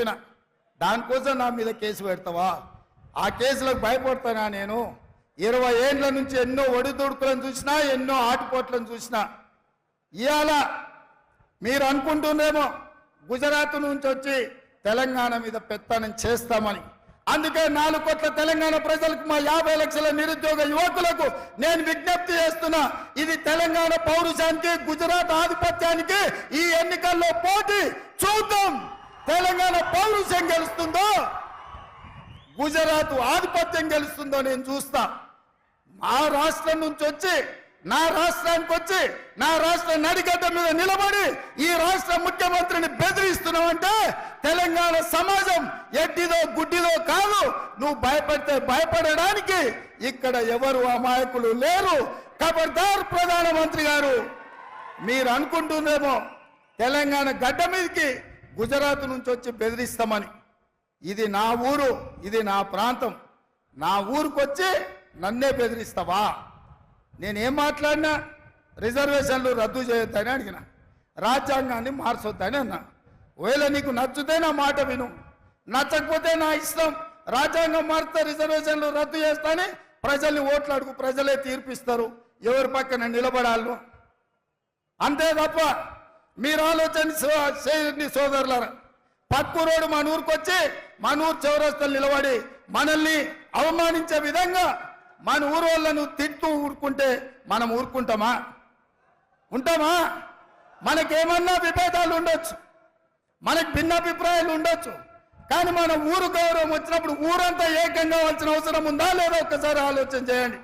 చెప్పిన దానికోసం నా మీద కేసు పెడతావా? ఆ కేసులకు భయపడతానా నేను? ఇరవై ఏండ్ల నుంచి ఎన్నో ఒడిదుడుకులను చూసినా ఎన్నో ఆటుపోట్లను చూసినా. ఇవాళ మీరు అనుకుంటుందేమో గుజరాత్ నుంచి వచ్చి తెలంగాణ మీద పెత్తనం చేస్తామని. అందుకే నాలుగు కోట్ల తెలంగాణ ప్రజలకు మా యాభై లక్షల నిరుద్యోగ యువకులకు నేను విజ్ఞప్తి చేస్తున్నా ఇది తెలంగాణ పౌరుషానికి గుజరాత్ ఆధిపత్యానికి ఈ ఎన్నికల్లో పోటీ చూద్దాం. తెలంగాణ పౌరుషం గెలుస్తుందో గుజరాత్ ఆధిపత్యం గెలుస్తుందో నేను చూస్తా. మా రాష్ట్రం నుంచి వచ్చి నా రాష్ట్రానికి వచ్చి నా రాష్ట్ర నడిగడ్డ మీద నిలబడి ఈ రాష్ట్ర ముఖ్యమంత్రిని బెదిరిస్తున్నావంటే తెలంగాణ సమాజం ఎడ్డిదో గుడ్డిదో కాదు. నువ్వు భయపడితే భయపడడానికి ఇక్కడ ఎవరు అమాయకులు లేరు. ఖబర్దార్ ప్రధానమంత్రి గారు మీరు అనుకుంటుందేమో తెలంగాణ గడ్డ మీదకి గుజరాత్ నుంచి వచ్చి బెదిరిస్తామని. ఇది నా ఊరు ఇది నా ప్రాంతం. నా ఊరికొచ్చి నన్నే బెదిరిస్తావా? నేనేం మాట్లాడినా రిజర్వేషన్లు రద్దు చేయొద్దని అడిగిన. రాజ్యాంగాన్ని మార్చొద్దని అన్నా. ఒకవేళ నీకు నచ్చితే నా మాట విను. నచ్చకపోతే నా ఇష్టం. రాజ్యాంగం మారితే రిజర్వేషన్లు రద్దు చేస్తాని ప్రజల్ని ఓట్లు అడుగు ప్రజలే తీర్పిస్తారు. ఎవరి పక్కన నిలబడాలను అంతే తప్ప మీరు ఆలోచన సో- చేయండి సోదరులారా. పక్కూరోడు మన ఊరికి వచ్చి మన ఊరు చౌరస్తలు నిలబడి మనల్ని అవమానించే విధంగా మన ఊరు వాళ్ళను ఊరుకుంటే మనం ఊరుకుంటామా? ఉంటామా? మనకేమన్నా విభేదాలు ఉండొచ్చు. మనకు భిన్నాభిప్రాయాలు ఉండొచ్చు. కానీ మన ఊరు గౌరవం వచ్చినప్పుడు ఊరంతా ఏకంగా కావాల్సిన అవసరం ఉందా లేదా ఒక్కసారి ఆలోచన చేయండి.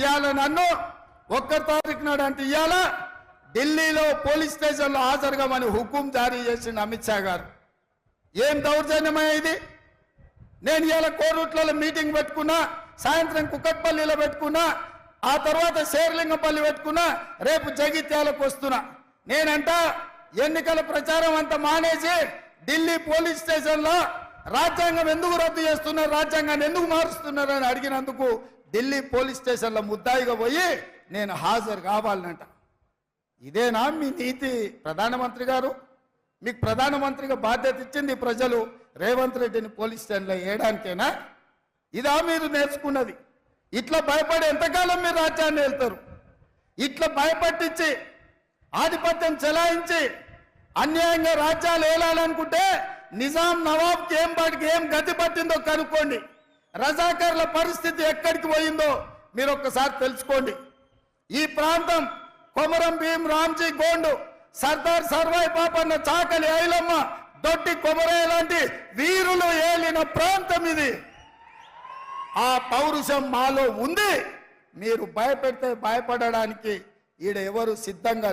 ఇవాళ నన్ను ఒక్క తారీఖు నాడు అంటే ఇవాళ ఢిల్లీలో పోలీస్ స్టేషన్లో హాజరుగామని హుకుం జారీ చేసిన అమిత్ షా గారు. ఏం దౌర్జన్యమా ఇది? నేను ఇలా కోరుట్లలో మీటింగ్ పెట్టుకున్నా సాయంత్రం కుక్కట్పల్లిలో పెట్టుకున్నా ఆ తర్వాత శేర్లింగపల్లి పెట్టుకున్నా రేపు జగిత్యాలకు వస్తున్నా. నేనంట ఎన్నికల ప్రచారం అంతా మానేసి ఢిల్లీ పోలీస్ స్టేషన్లో రాజ్యాంగం ఎందుకు రద్దు చేస్తున్నారు రాజ్యాంగాన్ని ఎందుకు మారుస్తున్నారు అని అడిగినందుకు ఢిల్లీ పోలీస్ స్టేషన్లో ముద్దాయిగా పోయి నేను హాజరు కావాలనంట ఇదేనా మీ నీతి. ప్రధానమంత్రి గారు మీకు ప్రధానమంత్రిగా బాధ్యత ఇచ్చింది ప్రజలు. రేవంత్ రెడ్డిని పోలీస్ స్టేషన్లో వేయడానికేనా? ఇదా మీరు నేర్చుకున్నది. ఇట్లా భయపడి ఎంతకాలం మీరు రాజ్యాన్ని వెళ్తారు ఇట్లా భయపట్టించి ఆధిపత్యం చెలాయించి అన్యాయంగా రాజ్యాలు ఏలాలనుకుంటే నిజాం నవాబ్కి ఏం పాటికి ఏం గతి పట్టిందో కనుక్కోండి. రజాకర్ల పరిస్థితి ఎక్కడికి పోయిందో మీరు ఒక్కసారి తెలుసుకోండి. ఈ ప్రాంతం కొమరం భీం రామ్జీ గోండు సర్దార్ సర్వాయి పాపన్న చాకలి ఐలమ్మ దొడ్డి కొమరయ్య లాంటి వీరులు ఏలిన ప్రాంతం ఇది. ఆ పౌరుషం మాలో ఉంది. మీరు భయపెడితే భయపడడానికి ఈడ ఎవరు సిద్ధంగా